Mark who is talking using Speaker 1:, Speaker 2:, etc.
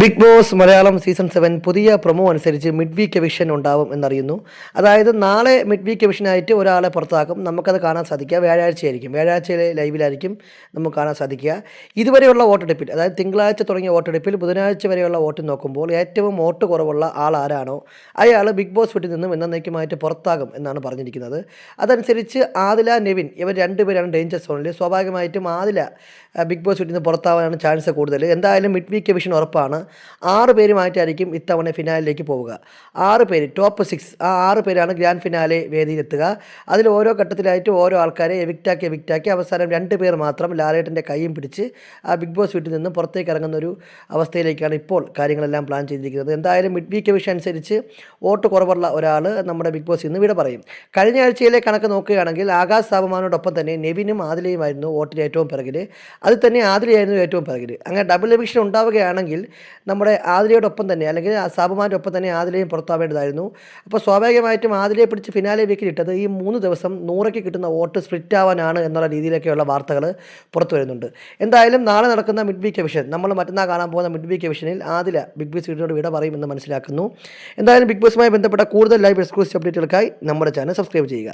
Speaker 1: Bigg Boss Malayalam season seven പുതിയ promo അനുസരിച്ച് mid week eviction ഉണ്ടാവും എന്നറിയുന്നു. അതായത് നാളെ മിഡ് വീക്ക് എവിഷനായിട്ട് ഒരാളെ പുറത്താക്കും. നമുക്കത് കാണാൻ സാധിക്കുക. വ്യാഴാഴ്ചയായിരിക്കും. വ്യാഴാഴ്ചയിലെ ലൈവിലായിരിക്കും നമുക്ക് കാണാൻ സാധിക്കുക. ഇതുവരെയുള്ള വോട്ടെടുപ്പിൽ അതായത് തിങ്കളാഴ്ച തുടങ്ങിയ വോട്ടെടുപ്പിൽ ബുധനാഴ്ച വരെയുള്ള വോട്ട് നോക്കുമ്പോൾ ഏറ്റവും വോട്ട് കുറവുള്ള ആൾ ആരാണോ അയാൾ ബിഗ് ബോസ് വീട്ടിൽ നിന്നും എന്നേക്കുമായിട്ട് പുറത്താകും എന്നാണ് പറഞ്ഞിരിക്കുന്നത്. അതനുസരിച്ച് ആദില നെവിൻ ഇവർ രണ്ടുപേരാണ് ഡേഞ്ചർ സോണിൽ. സ്വാഭാവികമായിട്ടും ആദില ബിഗ് ബോസ് വീട്ടിൽ നിന്ന് പുറത്താവാനാണ് ചാൻസ് കൂടുതൽ. എന്തായാലും മിഡ് വീക്ക് എവിഷൻ ഉറപ്പാണ്. ആറ് പേരുമായിട്ടായിരിക്കും ഇത്തവണ ഫിനാലിലേക്ക് പോവുക. ആറ് പേര് ടോപ്പ് സിക്സ് ആ ആറ് പേരാണ് ഗ്രാൻഡ് ഫിനാലെ വേദിയിലെത്തുക. അതിൽ ഓരോ ഘട്ടത്തിലായിട്ട് ഓരോ ആൾക്കാരെ എവിക്റ്റാക്കി എവിക്റ്റാക്കി അവസാനം രണ്ട് പേർ മാത്രം ലാലേട്ടന്റെ കൈയും പിടിച്ച് ആ ബിഗ് ബോസ് വീട്ടിൽ നിന്നും പുറത്തേക്ക് ഇറങ്ങുന്ന ഒരു അവസ്ഥയിലേക്കാണ് ഇപ്പോൾ കാര്യങ്ങളെല്ലാം പ്ലാൻ ചെയ്തിരിക്കുന്നത്. എന്തായാലും മിഡ് വീക്ക് വിഷ അനുസരിച്ച് വോട്ട് കുറവുള്ള ഒരാൾ നമ്മുടെ ബിഗ് ബോസ് ഇന്ന് വിട പറയും. കഴിഞ്ഞ ആഴ്ചയിലെ കണക്ക് നോക്കുകയാണെങ്കിൽ ആകാശ് സാബുമാനോടൊപ്പം തന്നെ നെവിനും ആദിലയുമായിരുന്നു വോട്ടിൽ ഏറ്റവും പിറകിൽ അതിൽ തന്നെ ആദിലയായിരുന്നു ഏറ്റവും പിറകിൽ അങ്ങനെ ഡബിൾ എവിക്ഷൻ ഉണ്ടാവുകയാണെങ്കിൽ നമ്മുടെ ആദിലയോടൊപ്പം തന്നെ അല്ലെങ്കിൽ സാബുമാന്റെ ഒപ്പം തന്നെ ആതിലയും പുറത്താവേണ്ടതായിരുന്നു. അപ്പോൾ സ്വാഭാവികമായിട്ടും ആതിലയെ പിടിച്ച് ഫിനാലെ വീക്കിൽ ഇട്ടത് ഈ മൂന്ന് ദിവസം നൂറയ്ക്ക് കിട്ടുന്ന വോട്ട് സ്പ്ലിറ്റ് ആവാനാണ് എന്നുള്ള രീതിയിലൊക്കെയുള്ള വാർത്തകൾ പുറത്തു വരുന്നുണ്ട്. എന്തായാലും നാളെ നടക്കുന്ന മിഡ് വീക്ക് എവിഷൻ നമ്മൾ മറ്റന്നാൾ കാണാൻ പോകുന്ന മിഡ് വീക്ക് എവിഷനിൽ ആദില ബിഗ് ബോസ് വീടിനോട് വിട പറയുമെന്ന് മനസ്സിലാക്കുന്നു. എന്തായാലും ബിഗ് ബോസുമായി ബന്ധപ്പെട്ട കൂടുതൽ ലൈവ് എക്സ്ക്ലൂസീവ് അപ്ഡേറ്റുകൾക്കായി നമ്മുടെ ചാനൽ സബ്സ്ക്രൈബ് ചെയ്യുക.